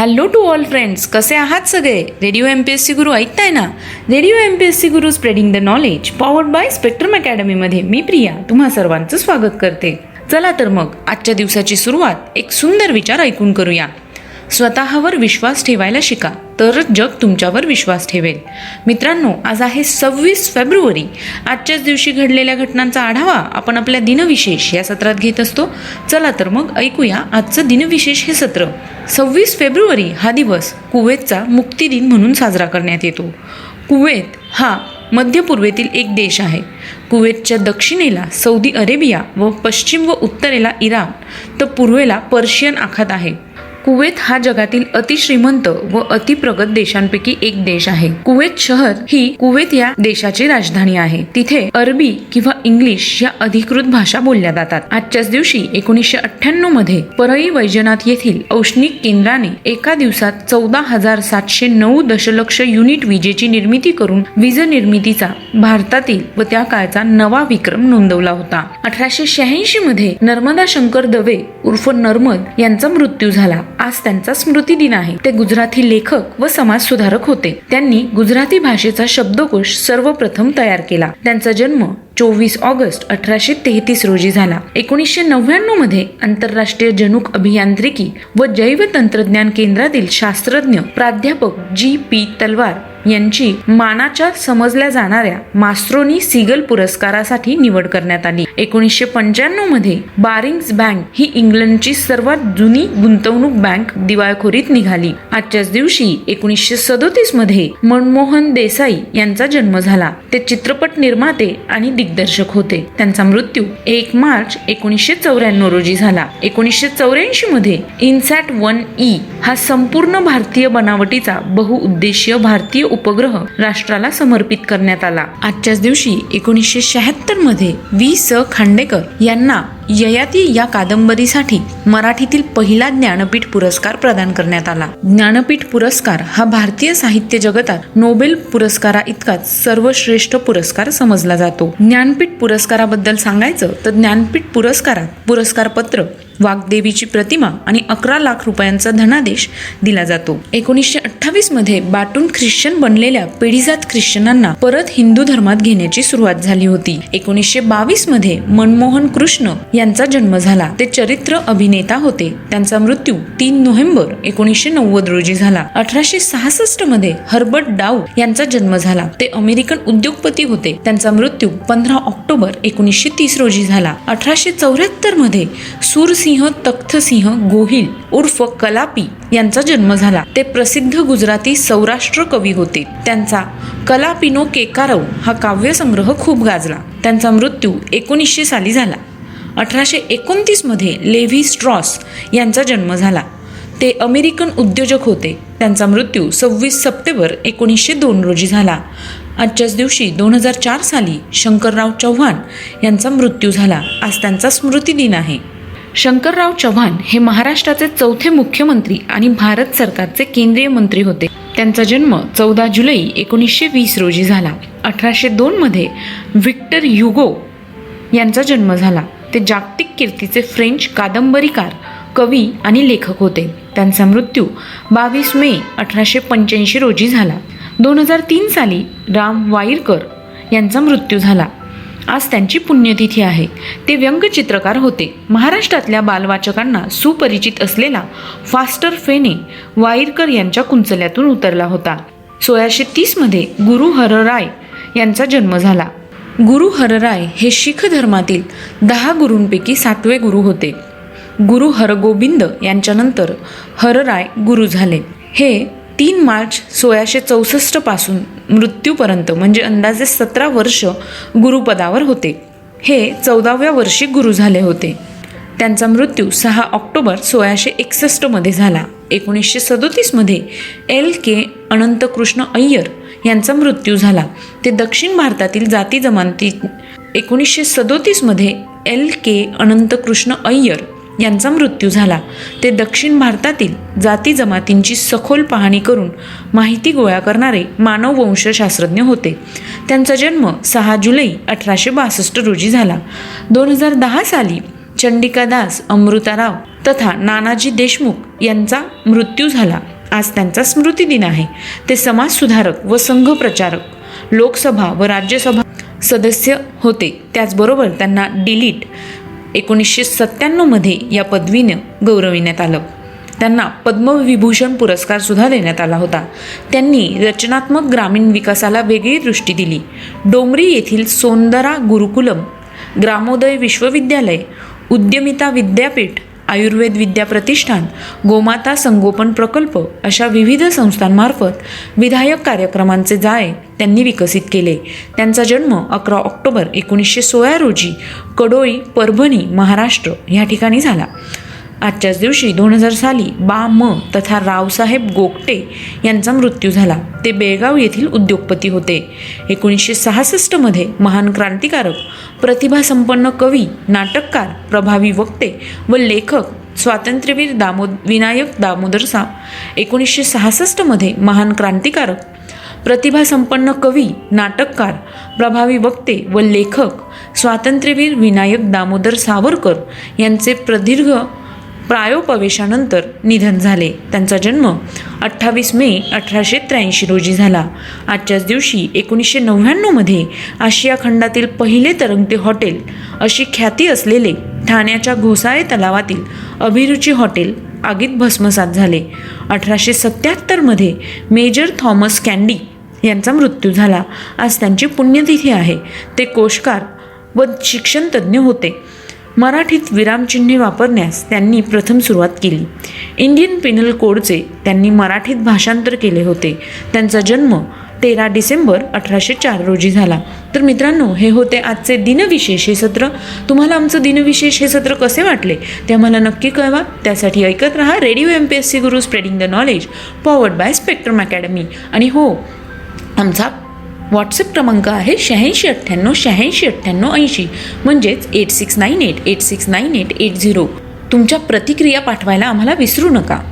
Hello to all friends कसे आहात सगळे? Radio M P S C Guru ऐकताय ना? Radio M P S C Guru spreading the knowledge powered by Spectrum अकॅडमीमध्ये मी प्रिया तुम्हा सर्वांचं स्वागत करते. चला तर मग आजच्या दिवसाची सुरुवात एक सुंदर विचार ऐकून करूया. स्वतःवर विश्वास ठेवायला शिका. तरच जग तुमच्यावर विश्वास ठेवेल. मित्रांनो आज आहे सव्वीस फेब्रुवारी. आजच्याच दिवशी घडलेल्या घटनांचा आढावा आपण आपल्या दिनविशेष या सत्रात घेत असतो. चला तर मग ऐकूया आजचं दिनविशेष हे सत्र. सव्वीस फेब्रुवारी हा दिवस कुवेतचा मुक्ती दिन म्हणून साजरा करण्यात येतो. कुवेत हा मध्य पूर्वेतील एक देश आहे. कुवेतच्या दक्षिणेला सौदी अरेबिया व पश्चिम व उत्तरेला इराण तर पूर्वेला पर्शियन आखात आहे. कुवेत हा जगातील अतिश्रीमंत व अतिप्रगत देशांपैकी एक देश आहे. कुवेत शहर ही कुवेत या देशाची राजधानी आहे. तिथे अरबी किंवा इंग्लिश या अधिकृत भाषा बोलल्या जातात. आजच्याच दिवशी एकोणीसशे अठ्ठ्याण्णवमध्ये परळी वैजनाथ येथील औष्णिक केंद्राने एका दिवसात चौदा हजार सातशे नऊ दशलक्ष युनिट विजेची निर्मिती करून वीज निर्मितीचा भारतातील व त्या काळचा नवा विक्रम नोंदवला होता. अठराशे शहाऐंशी मध्ये नर्मदा शंकर दवे उर्फ नर्मद यांचा मृत्यू झाला. आज त्यांचा स्मृती दिन आहे. ते गुजराती लेखक व समाज सुधारक होते. त्यांनी गुजराती भाषेचा शब्दकोश सर्वप्रथम तयार केला. त्यांचा जन्म चोवीस ऑगस्ट अठराशे तेहतीस रोजी झाला. एकोणीसशे नव्याण्णवमध्ये आंतरराष्ट्रीय जनुक अभियांत्रिकी व जैव तंत्रज्ञान केंद्रातील शास्त्रज्ञ प्राध्यापक जी पी तलवार यांची मानाच्या समजल्या जाणाऱ्या मास्ट्रोनी सिगल पुरस्कारासाठी निवड करण्यात आली. एकोणीसशे पंच्याण्णवमध्ये बारिंग्स बँक ही इंग्लंडची सर्वात जुनी गुंतवणूक बँक दिवाळखोरीत निघाली. आजच्याच दिवशी एकोणीसशे सदोतीसमध्ये मनमोहन देसाई यांचा जन्म झाला. ते चित्रपट निर्माते आणि दिग्दर्शक होते. त्यांचा मृत्यू एक मार्च एकोणीसशे चौऱ्याण्णव रोजी झाला. एकोणीसशे चौऱ्याऐंशी मध्ये इन्सॅट वन ई हा संपूर्ण भारतीय बनावटीचा बहुउद्देशीय भारतीय उपग्रह राष्ट्राला समर्पित करण्यात आला. आजच्याच दिवशी एकोणीसशे शहात्तरमध्ये वी स खांडेकर यांना ययाती या कादंबरीसाठी मराठीतील पहिला ज्ञानपीठ पुरस्कार प्रदान करण्यात आला. ज्ञानपीठ पुरस्कार हा भारतीय साहित्य जगतात नोबेल पुरस्कारा इतकाच सर्वश्रेष्ठ पुरस्कार समजला जातो. ज्ञानपीठ पुरस्काराबद्दल सांगायचं तर ज्ञानपीठ पुरस्कारात पुरस्कार पत्र वाग्देवीची प्रतिमा आणि अकरा लाख रुपयांचा धनादेश दिला जातो. एकोणीसशे अठ्ठावीसमध्ये बाटून ख्रिश्चन बनलेल्या पिढीजात ख्रिश्चनांना परत हिंदू धर्मात घेण्याची सुरुवात झाली होती. एकोणीसशे बावीसमध्ये मनमोहन कृष्ण यांचा जन्म झाला. ते चरित्र अभिनेता होते. त्यांचा मृत्यू तीन नोव्हेंबर एकोणीसशे नव्वद रोजी झाला. अठराशे सहासष्टमध्ये हर्बर्ट डाऊ यांचा जन्म झाला. ते अमेरिकन उद्योगपती होते. त्यांचा मृत्यू पंधरा ऑक्टोबर एकोणीसशे तीस रोजी झाला. अठराशे चौऱ्याहत्तरमध्ये सूरसिंह तख्तसिंह गोहिल उर्फ कलापी यांचा जन्म झाला. ते प्रसिद्ध गुजराती सौराष्ट्र कवी होते. त्यांचा कलापिनो केकारव हा काव्यसंग्रह खूप गाजला. त्यांचा मृत्यू एकोणीसशे साली झाला. अठराशे एकोणतीसमध्ये लेव्ही स्ट्रॉस यांचा जन्म झाला. ते अमेरिकन उद्योजक होते. त्यांचा मृत्यू सव्वीस सप्टेंबर एकोणीसशे दोन रोजी झाला. आजच्याच दिवशी दोन हजार चार साली शंकरराव चव्हाण यांचा मृत्यू झाला. आज त्यांचा स्मृती दिन आहे. शंकरराव चव्हाण हे महाराष्ट्राचे चौथे मुख्यमंत्री आणि भारत सरकारचे केंद्रीय मंत्री होते. त्यांचा जन्म चौदा जुलै एकोणीसशे वीस रोजी झाला. अठराशे दोनमध्ये व्हिक्टर युगो यांचा जन्म झाला. ते जागतिक कीर्तीचे फ्रेंच कादंबरीकार कवी आणि लेखक होते. त्यांचा मृत्यू बावीस मे अठराशे पंच्याऐंशी रोजी झाला. दोन हजार तीन साली राम वाईरकर यांचा मृत्यू झाला. आज त्यांची पुण्यतिथी आहे. ते व्यंगचित्रकार होते. महाराष्ट्रातल्या बालवाचकांना सुपरिचित असलेला फास्टर फेने वाईरकर यांच्या कुंचल्यातून उतरला होता. सोळाशे तीसमध्ये गुरु हरराय यांचा जन्म झाला. गुरु हरराय हे शीख धर्मातील दहा गुरूंपैकी सातवे गुरु होते. गुरु हरगोबिंद यांच्यानंतर हरराय गुरु झाले. हे तीन मार्च सोळाशे चौसष्टपासून मृत्यूपर्यंत म्हणजे अंदाजे सतरा वर्ष गुरुपदावर होते. हे चौदाव्या वर्षी गुरु झाले होते. त्यांचा मृत्यू सहा ऑक्टोबर सोळाशे एकसष्टमध्ये झाला. एकोणीसशे सदोतीसमध्ये एल के अनंतकृष्ण अय्यर यांचा मृत्यू झाला. ते दक्षिण भारतातील जाती जमाती एकोणीसशे सदोतीसमध्ये एल के अनंतकृष्ण अय्यर यांचा मृत्यू झाला. ते दक्षिण भारतातील जाती जमातींची सखोल पाहणी करून माहिती गोळा करणारे मानववंशशास्त्रज्ञ होते. त्यांचा जन्म सहा जुलै अठराशे बासष्ट रोजी झाला. दोन हजार दहा साली चंडिका दास अमृताराव तथा नानाजी देशमुख यांचा मृत्यू झाला. आज त्यांचा स्मृती दिन आहे. ते समाजसुधारक व संघप्रचारक लोकसभा व राज्यसभा सदस्य होते. त्याचबरोबर त्यांना डिलीट एकोणीसशे सत्त्याण्णवमध्ये या पदवीनं गौरविण्यात आलं. त्यांना पद्मविभूषण पुरस्कार सुद्धा देण्यात आला होता. त्यांनी रचनात्मक ग्रामीण विकासाला वेगळी दृष्टी दिली. डोंगरी येथील सोंदरा गुरुकुलम ग्रामोदय विश्वविद्यालय उद्यमिता विद्यापीठ आयुर्वेद विद्या प्रतिष्ठान गोमाता संगोपन प्रकल्प अशा विविध संस्थांमार्फत विधायक कार्यक्रमांचे जाळे त्यांनी विकसित केले. त्यांचा जन्म अकरा ऑक्टोबर एकोणीसशे सोळा रोजी कडोळी परभणी महाराष्ट्र या ठिकाणी झाला. आजच्याच दिवशी दोन हजार साली बा म तथा रावसाहेब गोगटे यांचा मृत्यू झाला. ते बेळगाव येथील उद्योगपती होते. एकोणीसशे सहासष्टमध्ये महान क्रांतिकारक प्रतिभासंपन्न कवी नाटककार प्रभावी वक्ते व लेखक स्वातंत्र्यवीर दामो विनायक दामोदर सा एकोणीसशे सहासष्टमध्ये महान क्रांतिकारक प्रतिभासंपन्न कवी नाटककार प्रभावी वक्ते व लेखक स्वातंत्र्यवीर विनायक दामोदर सावरकर यांचे प्रदीर्घ प्रायोपवेशानंतर निधन झाले. त्यांचा जन्म अठ्ठावीस मे अठराशे त्र्याऐंशी रोजी झाला. आजच्याच दिवशी एकोणीसशे नव्याण्णवमध्ये आशिया खंडातील पहिले तरंगते हॉटेल अशी ख्याती असलेले ठाण्याच्या घोसाळे तलावातील अभिरुची हॉटेल आगीत भस्मसात झाले. अठराशे सत्याहत्तरमध्ये मेजर थॉमस कॅन्डी यांचा मृत्यू झाला. आज त्यांची पुण्यतिथी आहे. ते कोशकार व शिक्षणतज्ज्ञ होते. मराठीत विरामचिन्हे वापरण्यास त्यांनी प्रथम सुरुवात केली. इंडियन पिनल कोडचे त्यांनी मराठीत भाषांतर केले होते. त्यांचा जन्म तेरा डिसेंबर अठराशे चार रोजी झाला. तर मित्रांनो हे होते आजचे दिनविशेष हे सत्र. तुम्हाला आमचं दिनविशेष हे सत्र कसे वाटले ते आम्हाला नक्की कळवा. त्यासाठी ऐकत रहा radio M P S C Guru spreading the knowledge powered by Spectrum academy आणि हो आमचा व्हॉट्सअप क्रमांक आहे शहाऐंशी अठ्ठ्याण्णव शहाऐंशी अठ्ठ्याण्णव ऐंशी. म्हणजेच eight six nine eight eight six nine eight eight zero तुमच्या प्रतिक्रिया पाठवायला आम्हाला विसरू नका.